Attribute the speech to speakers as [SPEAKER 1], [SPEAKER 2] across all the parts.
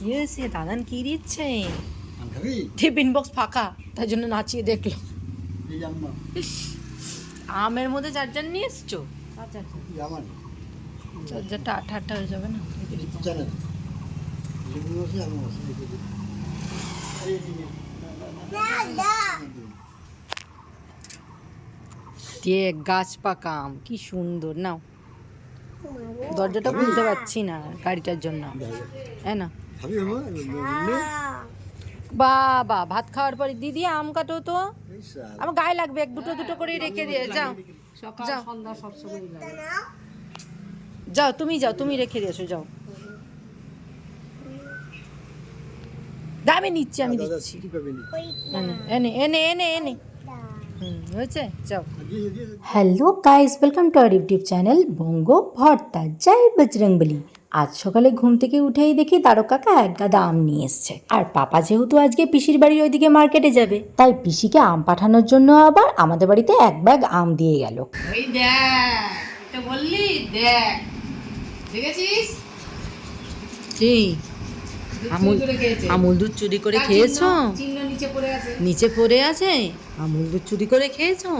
[SPEAKER 1] কি হয়েছে দাদান কি দিচ্ছে? টিফিন বক্স ফাঁকা তাই জন্য নাচিয়ে দেখল। আমের মধ্যে চার চার নিয়ে এসছো?
[SPEAKER 2] এই আমার।
[SPEAKER 1] চার আঠা আঠা হয়ে যাবে না। দিয়ে গাছ পাকা আম কি সুন্দর। নাও। দরজাটা খুলতে পারছি না গাড়িটার জন্য। হ্যাঁ না?
[SPEAKER 2] বাবা
[SPEAKER 1] ভাত খাওয়ার পরে দিদি আম কাটো তো। আমার গায়ে লাগবে এক দুটো দুটো করে রেখে দিয়ে যাও। যাও। যাও তুমি যাও তুমি রেখে দিয়েছ যাও। দামে নিচ্ছি আমি দিচ্ছি। এনে এনে এনে এনে। হয়েছে? যাও।
[SPEAKER 3] Hello guys welcome to our YouTube channel Banga Bharta জয় বজরংবলী আজ সকালে ঘুম থেকে উঠেই দেখি তারক কাকা এক গাদা আম নিয়ে এসছে। আর পাপা যেহেতু আজকে পিসির বাড়ির ওইদিকে মার্কেটে যাবে তাই পিসিকে আম পাঠানোর জন্য আবার আমাদের বাড়িতে এক ব্যাগ আম দিয়ে গেল।
[SPEAKER 1] ওই দেখ বললি? দেখ দেখেছিস? আমুল আমুল দুধ চুরি করে খেয়েছো?
[SPEAKER 4] চিহ্ন নিচে পড়ে আছে।
[SPEAKER 1] নিচে পড়ে আছে? আমুল দুধ চুরি করে খেয়েছো?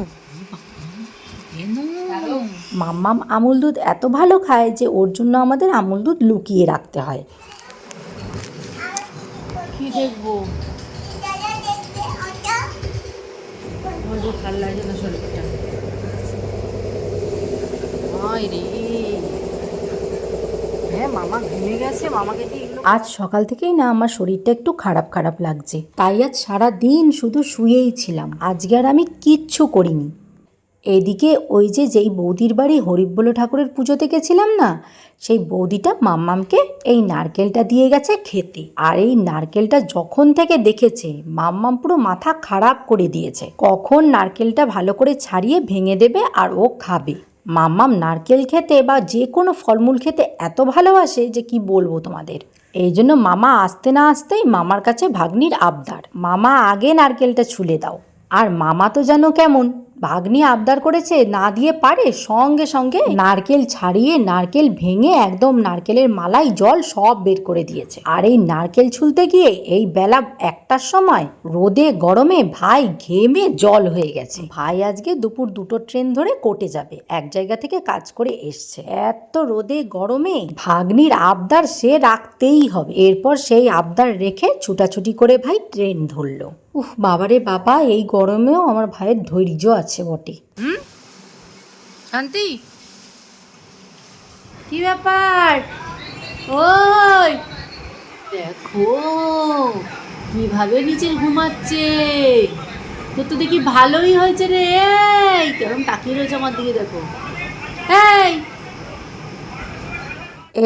[SPEAKER 3] মাম্মাম আমুল দুধ এত ভালো খায় যে ওর জন্য আমাদের আমুল দুধ লুকিয়ে রাখতে হয়।
[SPEAKER 1] কি দেখব? বলব ভালো লাগে না শরীরটা। হায় রে। হ্যাঁ মামা ঘুমিয়ে গেছে, মামাকে
[SPEAKER 3] আজ সকাল থেকেই না আমার শরীরটা একটু খারাপ খারাপ লাগছে। তাই আজ সারা দিন শুধু শুয়েই ছিলাম। আজকে আর আমি কিচ্ছু করিনি। এদিকে ওই যে যেই বৌদির বাড়ি হরিবল ঠাকুরের পুজোতে গেছিলাম না, সেই বৌদিটা মাম্মামকে এই নারকেলটা দিয়ে গেছে খেতে। আর এই নারকেলটা যখন থেকে দেখেছে, মাম্মাম পুরো মাথা খারাপ করে দিয়েছে। কখন নারকেলটা ভালো করে ছাড়িয়ে ভেঙে দেবে আর ও খাবে। মাম্মাম নারকেল খেতে বা যে কোনো ফলমূল খেতে এত ভালোবাসে যে কি বলব তোমাদের? এই জন্য মামা আসতে না আসতেই মামার কাছে ভাগ্নির আবদার। মামা আগে নারকেলটা ছুলে দাও। আর মামা তো যেন কেমন? ভাগ্নি আবদার করেছে, না দিয়ে পারে, সঙ্গে সঙ্গে নারকেল ছাড়িয়ে, নারকেল ভেঙে একদম নারকেলের মালাই জল সব বের করে দিয়েছে। আর এই নারকেল ছুলতে গিয়ে এই বেলা একটার সময় রোদে, গরমে ভাই ঘেমে জল হয়ে গেছে। ভাই আজকে দুপুর দুটো ট্রেন ধরে কোটে যাবে, এক জায়গা থেকে কাজ করে এসছে। এত রোদে, গরমে ভাগ্নির আবদার সে রাখতেই হবে। এরপর সেই আবদার রেখে ছুটাছুটি করে ভাই ট্রেন ধরলো। উফ বাবারে বাবা এই গরমেও আমার ভাইয়ের ধৈর্য আছে বটে।
[SPEAKER 1] শান্তি? কি ব্যাপার? ওই দেখো কীভাবে নিচে ঘুমাচ্ছে? তোর তো দেখি ভালোই হয়েছে রে এই কেমন তাকিয়ে রয়েছে আমার দিকে দেখো। এই!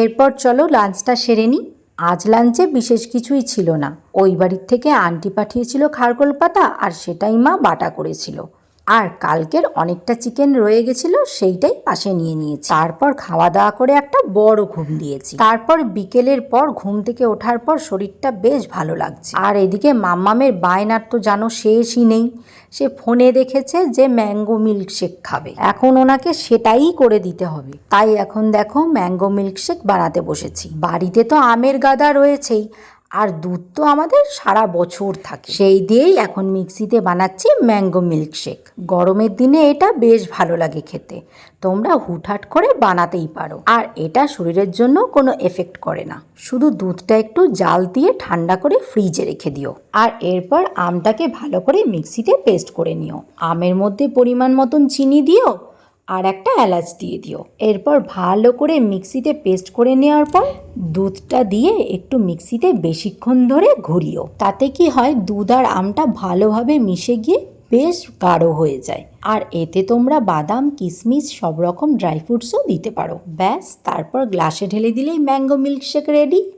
[SPEAKER 3] এরপর চলো লাঞ্চটা সেরে নিই আজ লাঞ্চে বিশেষ কিছুই ছিল না। ওই বাড়ির থেকে আন্টি পাঠিয়েছিল খারকোল পাতা আর সেটাই মা বাটা করেছিল। আর কালকের অনেকটা চিকেন রয়ে গেছিল, সেইটাই পাশে নিয়ে নিয়েছি। তারপর খাওয়া দাওয়া করে একটা বড় ঘুম দিয়েছি। তারপর বিকেলের পর ঘুম থেকে ওঠার পর শরীরটা বেশ ভালো লাগছে। আর এদিকে মাম্মামের বায়নার তো জানো শেষই নেই। সে ফোনে দেখেছে যে ম্যাঙ্গো মিল্কশেক খাবে। এখন ওনাকে সেটাই করে দিতে হবে। তাই এখন দেখো ম্যাঙ্গো মিল্কশেক বানাতে বসেছি। বাড়িতে তো আমের গাদা রয়েছেই। আর দুধ তো আমাদের সারা বছর থাকে। সেই দিয়েই এখন মিক্সিতে বানাচ্ছি ম্যাঙ্গো মিল্কশেক। গরমের দিনে এটা বেশ ভালো লাগে খেতে। তোমরা হুটহাট করে বানাতেই পারো। আর এটা শরীরের জন্য কোনো এফেক্ট করে না। শুধু দুধটা একটু জাল দিয়ে ঠান্ডা করে ফ্রিজে রেখে দিও। আর এরপর আমটাকে ভালো করে মিক্সিতে পেস্ট করে নিও। আমের মধ্যে পরিমাণ মতন চিনি দিও আর একটা এলাচ দিয়ে দিও। এরপর ভালো করে মিক্সিতে পেস্ট করে নেওয়ার পর দুধটা দিয়ে একটু মিক্সিতে বেশিক্ষণ ধরে ঘুরিও। তাতে কি হয়, দুধ আর আমটা ভালোভাবে মিশে গিয়ে বেশ গাঢ় হয়ে যায়। আর এতে তোমরা বাদাম, কিশমিশ সব রকম ড্রাই ফ্রুটসও দিতে পারো। ব্যাস, তারপর গ্লাসে ঢেলে দিলেই ম্যাঙ্গো মিল্কশেক রেডি।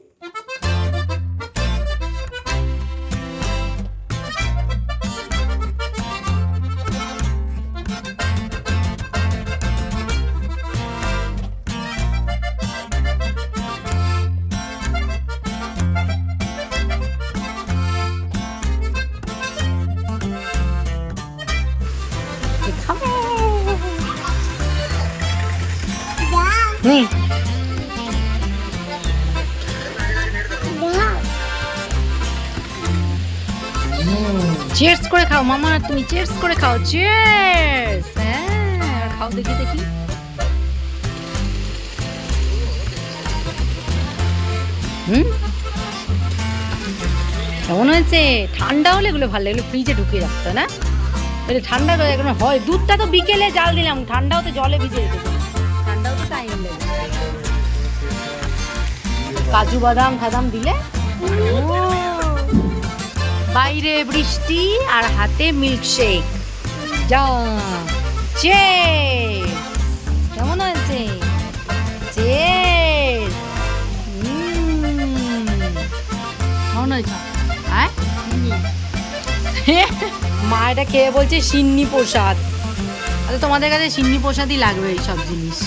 [SPEAKER 3] চেয়ার্স করে খাও মামা তুমি চেয়ার্স করে খাও চেয়ার্স হ্যাঁ খাও দেখি দেখি। হুম? কেমন হয়েছে? ঠান্ডা হলে এগুলো ভালো এগুলো ফ্রিজে ঢুকিয়ে রাখতো না? এটা ঠান্ডা করে এখন হয়। দুধটা তো বিকেলে জাল দিলাম ঠান্ডাও তো জলে ভিজে দিলাম ঠান্ডাও তো টাইম লেগে কাজু বাদাম ফাদাম দিলে? ও, বাইরে বৃষ্টি আর হাতে মিল্কশেক যা চে কেমন হয়েছে চেস কেমন হয়েছে? হ্যাঁ? মা, এটা খেয়ে বলছে সিন্নি প্রসাদ। আচ্ছা তোমাদের কাছে সিন্নি প্রসাদই লাগবে এই সব জিনিস।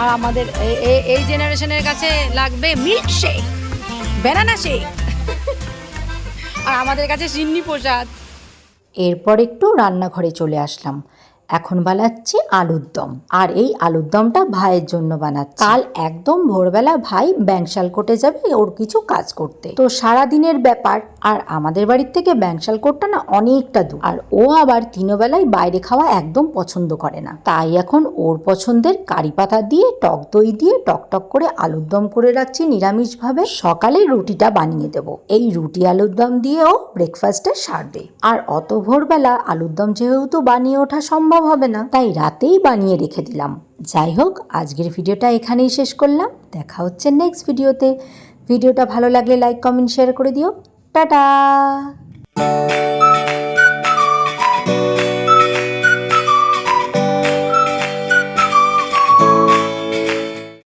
[SPEAKER 3] আর আমাদের এই জেনারেশনের কাছে লাগবে মিল্ক শেক ব্যানানা শেক আর আমাদের কাছে সিন্নি প্রসাদ। এরপর একটু রান্নাঘরে চলে আসলাম। এখন বানাচ্ছি আলুর দম। আর এই আলুর দমটা ভাইয়ের জন্য বানাচ্ছি। কাল একদম ভোরবেলা ভাই ব্যাংশাল কোটে যাবে, ওর কিছু কাজ করতে। তো সারা দিনের ব্যাপার, আর আমাদের বাড়ির থেকে ব্যাংশাল কোটটা না অনেকটা দূর। আর ও আবার তিনবেলায় বাইরে খাওয়া একদম পছন্দ করে না। তাই এখন ওর পছন্দের কারি পাতা দিয়ে, টক দই দিয়ে, টক টক করে আলুর দম করে রাখছি নিরামিষভাবে। সকালে রুটিটা বানিয়ে দেব। এই রুটি আলুর দম দিয়েও ব্রেকফাস্টে সারবে আর অত ভোরবেলা আলুর দম যেহেতু বানিয়ে ওঠা সম্ভব হবে না। তাই রাতেই বানিয়ে রেখে দিলাম। যাই হোক, আজকের ভিডিওটা এখানেই শেষ করলাম। দেখা হচ্ছে নেক্সট ভিডিওতে। ভিডিওটা ভালো লাগলে লাইক কমেন্ট শেয়ার করে দিও। টাটা!